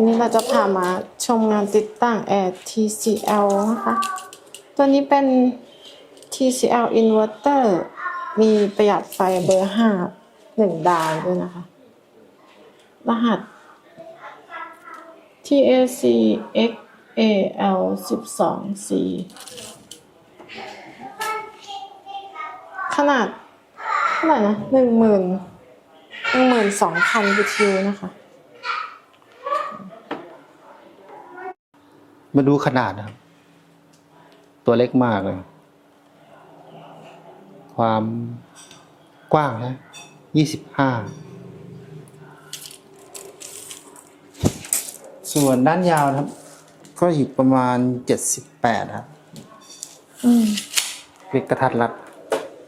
วันนี้เราจะพามาชมงานติดตั้งแอร์ TCL นะคะ ตัวนี้เป็น TCL inverter มีประหยัดไฟเบอร์5 1ดาวด้วยนะคะ รหัส TAC XAL 12 C ขนาดเท่าไหร่นะหนึ่งหมื่นหนึ่งหมื่นสองพัน BTU นะคะ มาดูขนาดนะครับ ตัวเล็กมากเลย ความกว้างนะยี่สิบห้า ส่วนด้านยาวนะครับ ก็อยู่ประมาณเจ็ดสิบแปดครับอืมเล็กกระทัดรัด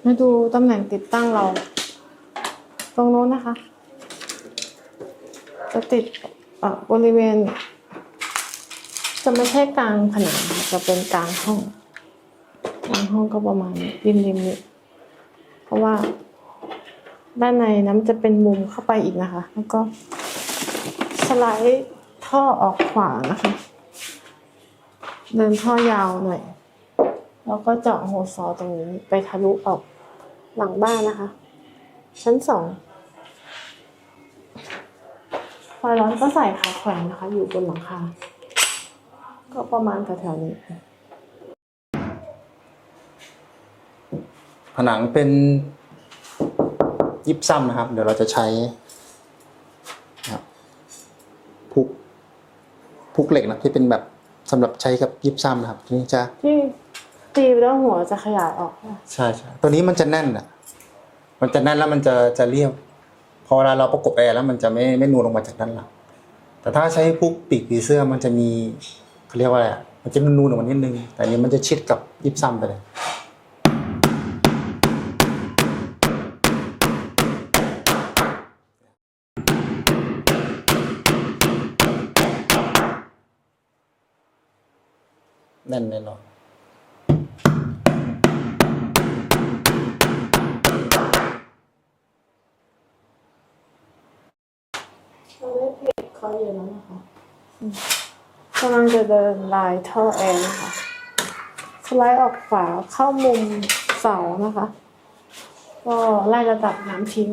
มาดูตำแหน่งติดตั้งเรา ตรงโน้นนะคะ จะติดเอ่อบริเวณ จะไม่ใช่กลางผนังค่ะจะเป็นกลางห้อง กลางห้องก็ประมาณริมริมนี้เพราะว่าด้านในน้ำจะเป็นมุมเข้าไปอีกนะคะ แล้วก็สไลด์ท่อออกขวานะคะ เดินท่อยาวหน่อย แล้วก็เจาะโฮซอตรงนี้ไปทะลุออกหลังบ้านนะคะ ชั้นสองไฟร้อนก็ใส่ขาแขวนนะคะ อยู่บนหลังคา ก็ประมาณแถวๆนี้ผนังเป็นยิบซ้ำนะครับ เดี๋ยวเราจะใช้นะครับพุกพุกเหล็กนะที่เป็นแบบสำหรับใช้กับยิบซ้ำนะครับตัวนี้จะที่ตีไปแล้วหัวจะขยายออกนะใช่ใช่ตัวนี้มันจะแน่นอะ มันจะแน่นแล้วมันจะจะเรียบพอเวลาเราประกบแอร์แล้วมันจะไม่ไม่นูนลงมาจากด้านหลังแต่ถ้าใช้พุกปีกผีเสื้อมันจะมี เขาเรียกว่าอะไรอะมันจะนูนๆออกมานิดนึง แต่อันนี้มันจะชิดกับยิบซ้ำไปเลย แน่นแน่นอนเราได้เพจเขาเยอะแล้วนะคะ กำลังจะเดินลายท่อแอร์นะคะสไลด์ออกขวาเข้ามุมเสานะคะ ก็ไล่ระดับน้ำทิ้ง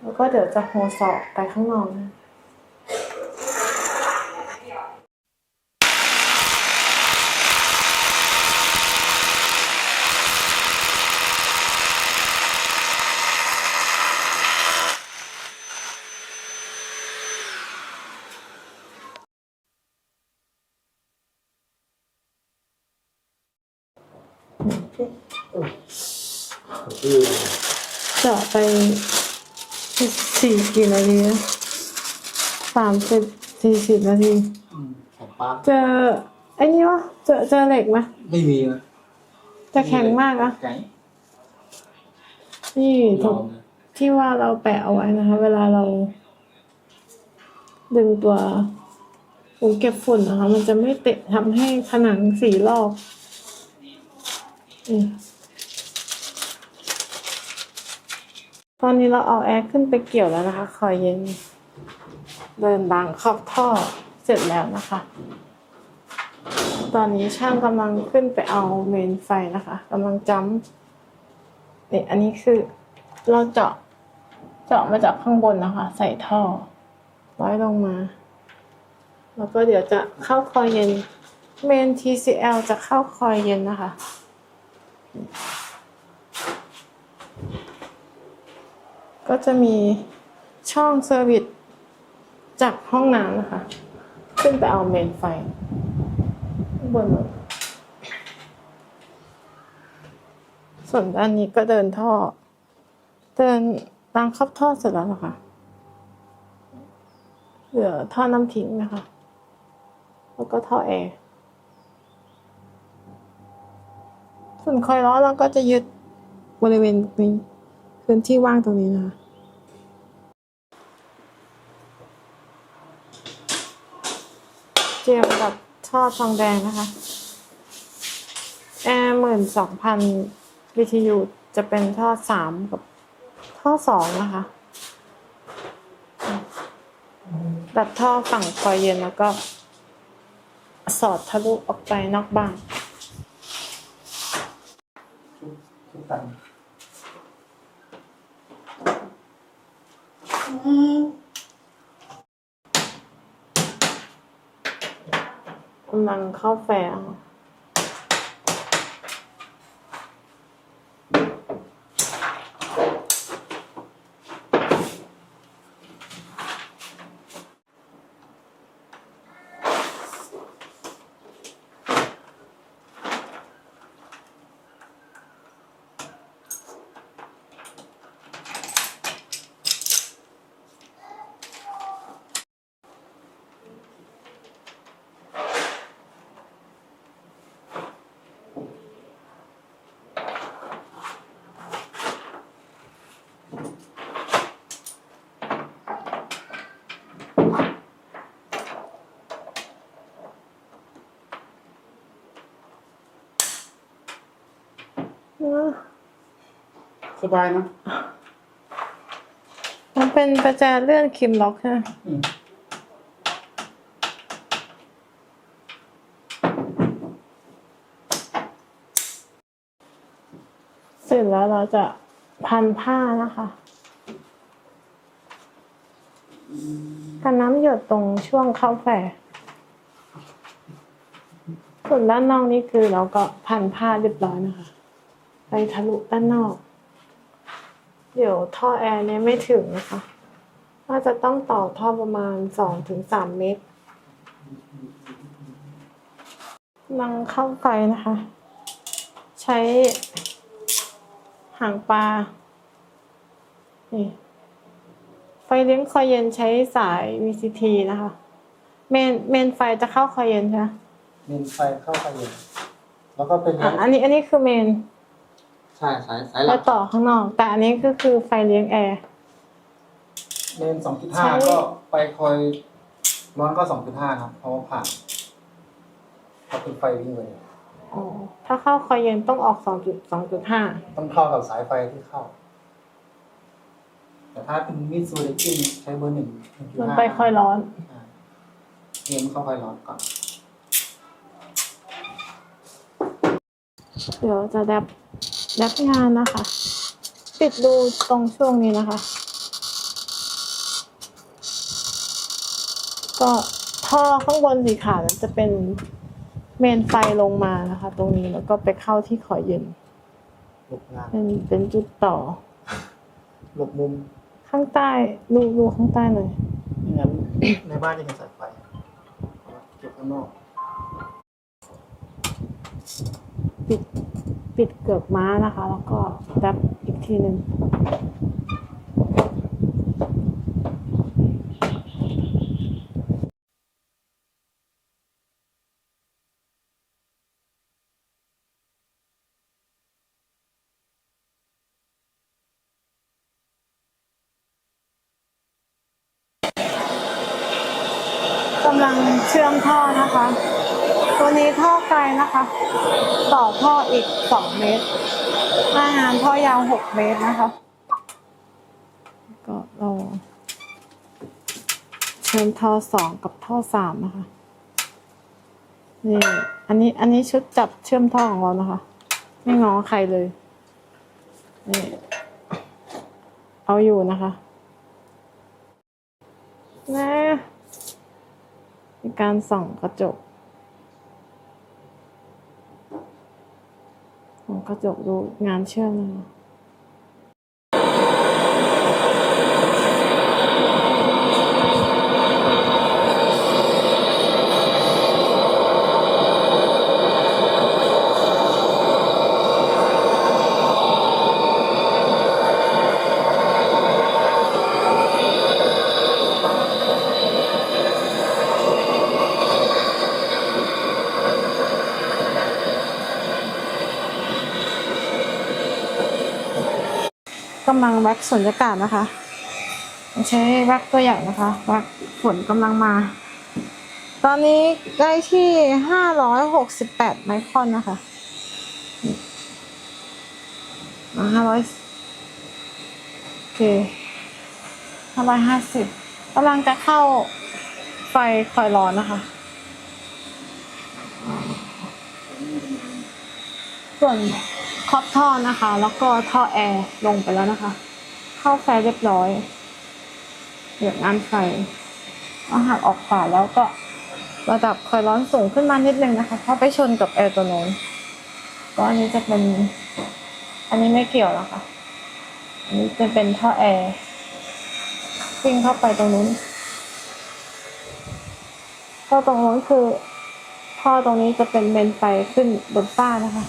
แล้วก็เดี๋ยวจะโฮสอบไปข้างนอกนะ ไปสี่กี่นาทีนะสามสิบสี่สิบนาทีของป้าเจอไอ้นี่วะเจอเจอเหล็กไหมไม่มีนะจะแข็งมากนะแข็งนี่ลถูอกงนะที่ว่าเราแปะเอาไว้นะคะ เวลาเรา ดึงตัวถุงเก็บฝุ่นนะคะ มันจะไม่เตะทำให้ผนังสีลอกนี่ ตอนนี้เราเอาแอร์ขึ้นไปเกี่ยวแล้วนะคะ คอยเย็น เดินบางขอบท่อเสร็จแล้วนะคะ ตอนนี้ช่างกำลังขึ้นไปเอาเมนไฟนะคะกำลังจัมป์นี่อันนี้คือเราเจาะเจาะมาจากข้างบนนะคะ ใส่ท่อร้อยลงมา แล้วก็เดี๋ยวจะเข้าคอยเย็นเมน TCL จะเข้าคอยเย็นนะคะ ก็จะมีช่องเซอร์วิสจากห้องน้ำนะคะ ขึ้นไปเอาเมนไฟบนส่วนด้านนี้ก็เดินท่อ เดินตามคับท่อเสร็จแล้วเหรอคะเหลือท่อน้ำทิ้งนะคะ แล้วก็ท่อแอร์ส่วนคอยล้อเราก็จะยึดบริเวณนี้ พื้นที่ว่างตรงนี้นะคะเจียมกับท่อทองแดงนะคะแอร์หมื่นสองพัน BTU จะเป็นท่อสามกับท่อสองนะคะตัดท่อฝั่งคอยเย็นแล้วก็ สอดทะลุออกไปนอกบ้าน ทุกตัน กำลังเข้าแฟร์ค่ะอ่า สบายนะมันเป็นประแจเลื่อนคิมล็อกใช่ไหมอืมเสร็จแล้วเราจะพันผ้านะคะกันน้ำหยดตรงช่วงเข้าแฝร์ส่วนด้านนอกนี่คือเราก็พันผ้าเรียบร้อยนะคะ ไปทะลุด้านนอก เดี๋ยวท่อแอร์เนี่ยไม่ถึงนะคะว่าจะต้องต่อท่อประมาณสองถึงสามเมตรกำลังเข้าไฟนะคะ ใช้หางปลา นี่ ไฟเลี้ยงคอยเย็นใช้สาย VCT นะคะ เมนเมนไฟจะเข้าคอยเย็นใช่ไหมเมนไฟเข้าไฟเย็น แล้วก็เป็นอะอันนี้อันนี้คือเมน ใช่สายสายหแล้ลัวกต่อข้างนอก แต่อันนี้ก็คือไฟเลี้ยงแอร์เมนสองจุดใช้ห้าก็ไปคอยร้อนก็สองจุดห้าครับ เพราะว่าผ่านถ้าเป็นไฟวิ่งเลยอ๋อถ้าเข้าคอยเย็นต้องออกสองจุดสองจุดห้าต้องเข้ากับสายไฟที่เข้า แต่ถ้าเป็นมิดซูริกินใช้เบอร์หนึ่งมันไปคอยร้อนเกมเข้าไฟร้อนก่อน เดี๋ยวจะแดบ แดบงานนะคะ ปิดดูตรงช่วงนี้นะคะ ก็ท่อข้างบนสีขาวนั้นจะเป็นเมนไฟลงมานะคะ ตรงนี้แล้วก็ไปเข้าที่ขอเย็นหลบงานเป็นเป็นจุดต่อ หลบมุมข้างใต้ดูดูข้างใต้หน่อยไม่งั้นในบ้านจะเห็นสายไฟเก็บข้างนอก ปิด ปิดเกือกม้านะคะ แล้วก็แดบอีกทีหนึ่งกำลังเชื่อมท่อนะคะ ตัวนี้ท่อไกลนะคะ ต่อท่ออีกสองเมตรหน้างานท่อยาวหกเมตรนะคะ ก็เราเชื่อมท่อสองกับท่อสามนะคะ นี่อันนี้อันนี้ชุดจับเชื่อมท่อของเรานะคะ ไม่งอใครเลยนี่เอาอยู่นะคะนะมีการส่องกระจก ส่อง กระจกดูงานเชื่อมนะคะ กำลังแว็กสุญญากาศนะคะใช้แว็กตัวใหญ่นะคะแว็กฝนกำลังมา ตอนนี้ได้ที่ห้าร้อยหกสิบแปดไมครอนนะคะห้าร้อยโอเคห้าร้อยห้าสิบกำลังจะเข้าไฟคอยร้อนนะคะส่วน ครอบท่อนะคะ แล้วก็ท่อแอร์ลงไปแล้วนะคะ เข้าไฟเรียบร้อยเหยียบงานไฟเอาหักออกขวาแล้วก็ระดับคอยร้อนสูงขึ้นมานิดนึงนะคะ เพราะไปชนกับแอร์ตัวโน้นก็อันนี้จะเป็น อันนี้ไม่เกี่ยวแล้วค่ะ อันนี้จะเป็นท่อแอร์วิ่งเข้าไปตรงนู้นท่อตรงนู้นคือท่อตรงนี้จะเป็นเมนไฟขึ้นบนฟ้านะคะ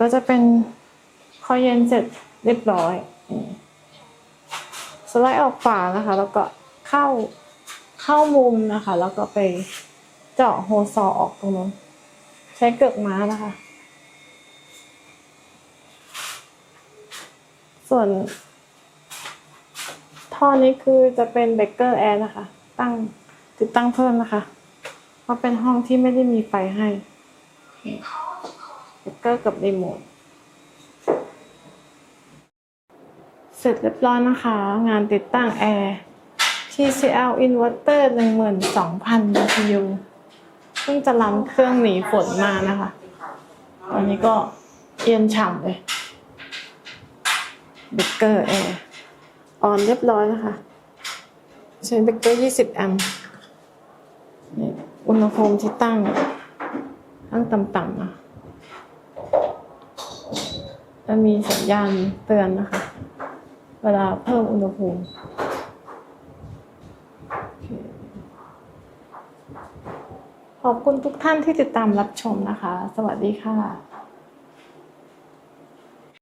ก็จะเป็นคอยเย็นเสร็จเรียบร้อยสไลด์ออกฝานะคะ แล้วก็เข้าเข้ามุมนะคะ แล้วก็ไปเจาะโฮซอออกตรงนู้นใช้เกือกม้านะคะ ส่วนท่อนี้คือจะเป็นเบเกอร์แอร์นะคะ ตั้งติดตั้งเพิ่มนะคะ เพราะเป็นห้องที่ไม่ได้มีไฟให้ กอร์กับรีโมทเสร็จเรียบร้อยนะคะ งานติดตั้งแอร์ TCL Inverter 12,000 BTU เพิ่งจะรันเครื่องหนีฝนมานะคะ ตอนนี้ก็เย็นฉ่ำเลยเบเกอร์แอร์ออนเรียบร้อยนะคะ ใช้เบเกอร์ 20 แอมป์อุณหภูมิที่ตั้งตั้งต่ำๆนะ จะมีสัญญาณเตือนนะคะ เวลาเพิ่มอุณหภูมิขอบคุณทุกท่านที่ติดตามรับชมนะคะ สวัสดีค่ะ